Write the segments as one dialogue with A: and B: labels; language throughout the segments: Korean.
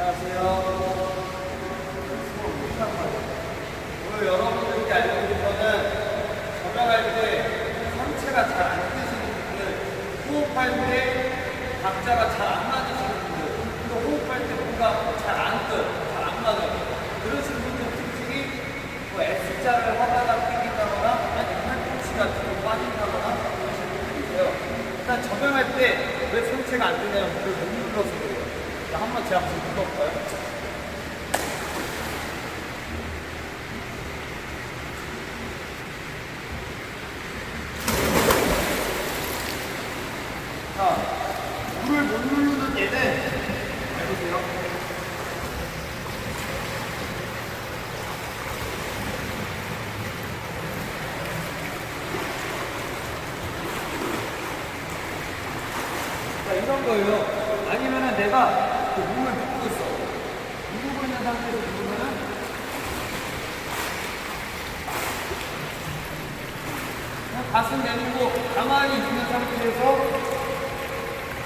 A: 안녕하세요. 오늘 여러분들께 알려드릴 거는 저병할 때 상체가 잘 안 뜨시는 분들, 호흡할 때 박자가 잘 안 맞으시는 분들, 또 호흡할 때 뭔가 잘안 떠요, 잘안 맞아요. 그러신 분들 특징이 뭐 상체가 안 뜨냐면 물을 못 눌러서 한번 제가 한번 눌러볼까요? 자, 물을 못 누르는 얘는 해보세요. 자, 이런 거예요. 아니면은 내가 그 몸을 누르고 있어. 누르고 있는 상태에서 누르면은 가슴 내밀고 가만히 있는 상태에서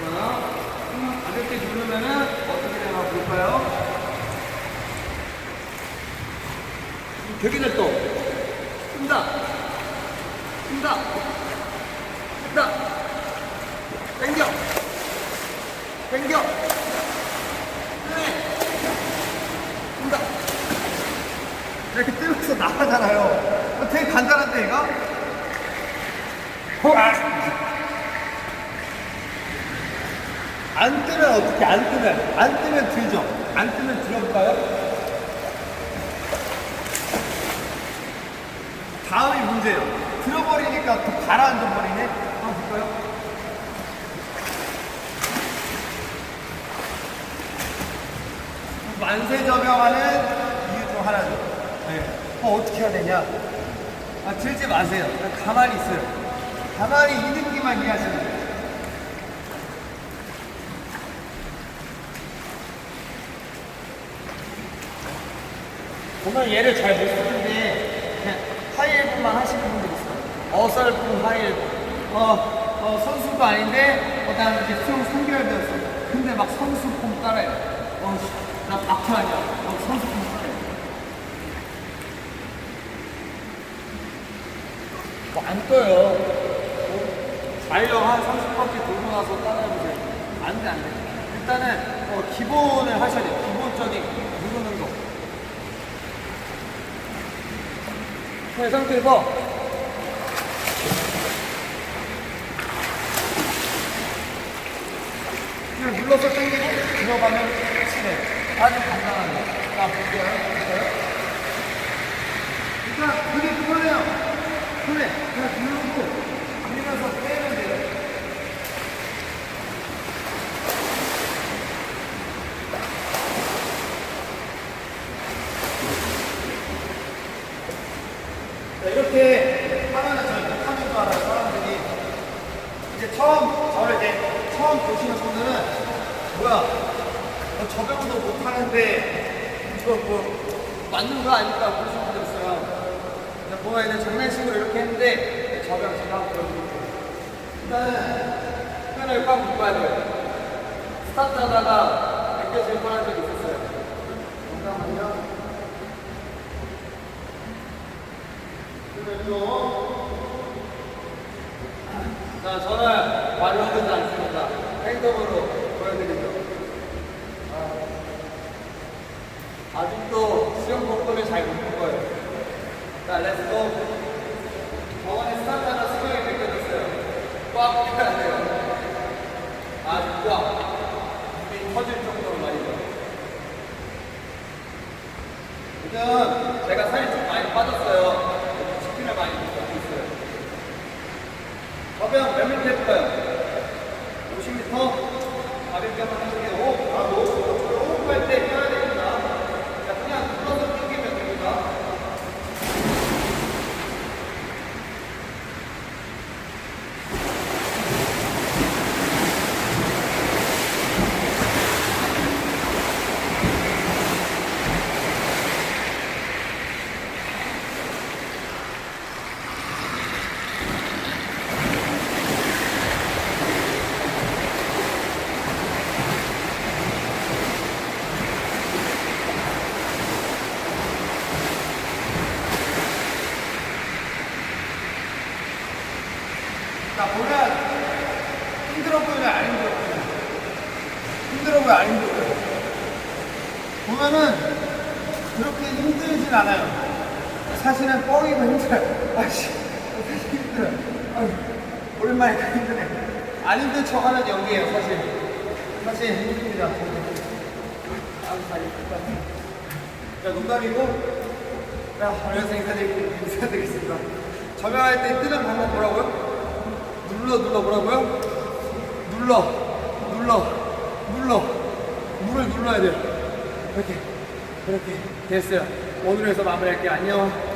A: 자, 숨을 가볍게 누르면은 어떻게 되나 볼까요? 되게 잘 떠. 뜬다. 뜬다. 뜬다. 당겨. 당겨. 네. 뜬다. 이렇게 뜨면서 나가잖아요. 어, 되게 간단한데, 얘가? 어, 아. 안 뜨면 어떻게 안 뜨면 안 뜨면 들죠 안 뜨면 들어볼까요? 다음이 문제예요 들어버리니까 또 가라앉아 버리네 한번 볼까요? 만세 저병하는 이유 중 하나죠 네. 어, 어떻게 해야 되냐 아, 들지 마세요 그냥 가만히 있어요 가만히 이 느낌만 이해하시면 돼요 보면 얘를 잘 못 쓰는데 그냥 하이엘부만 하시는 분들 있어요. 어설픈 하이엘부. 어, 어, 선수도 아닌데 어, 난 이제 수영 3개월 배웠어. 근데 막 선수 폼 따라요. 어, 씨, 나 박태 아니야. 어, 선수 폼 따라요. 뭐안 떠요. 어, 자유형 한 30바퀴 돌고 나서 따라해보세요. 안 돼, 안 돼. 일단은 어, 기본을 하셔야 돼요. 기본적인 누르는 거. 이 상태에서 그냥 눌러서 당기고 들어가면 끝이네. 아주 간단하네. 자, 볼게요. 볼까요? 일단 그게 그거예요. 그래. 그냥 누르고 밀면서 빼면 돼요. 자, 이렇게 하면은 잘 못하는 줄 알아요, 사람들이. 이제 처음, 저를 이제 처음 보시는 분들은, 뭐야, 어, 저병도 못하는데, 이거 뭐, 맞는 거 아닐까 그러시는 분들 있어요. 보면 이제 장난식으로 이렇게 했는데, 저병 제가 한번 보여드릴게요. 일단은, 끈을 꽉 묶어야 돼요. 스타트 하다가 벗겨질 뻔한 적이 있었어요. 잠깐만요. 자, 저는 완료하지 않습니다. 행동으로 보여드리죠. 아, 아직도 수영 복근을 잘 못 본 거예요. 자, 렛츠고. 저번에 스타트하다 수영이 느껴졌어요. 꽉 펴야 돼요. 아주 꽉. 입이 터질 정도로 말이죠. 지금 제가 살이 좀 많이 빠졌어요. 자, 보면 힘들어 보이냐, 안 힘들어 보이냐. 힘들어 보여, 안 힘들어 보여. 보면은 그렇게 힘들진 않아요. 사실은 뻥이고 힘들어요. 아씨, 사실 힘들어요. 아유, 오랜만에 그 힘드네. 안 힘든 척 하는 연기예요, 사실. 사실 힘듭니다. 아우, 다리 자, 농담이고. 자, 안녕하세요. 인사드리, 인사드리겠습니다. 저명할 때 뜨는 방법 뭐라고요? 눌러, 눌러, 뭐라고요? 눌러, 눌러, 눌러. 물을 눌러야 돼요. 이렇게, 이렇게. 됐어요. 오늘에서 마무리할게요. 안녕.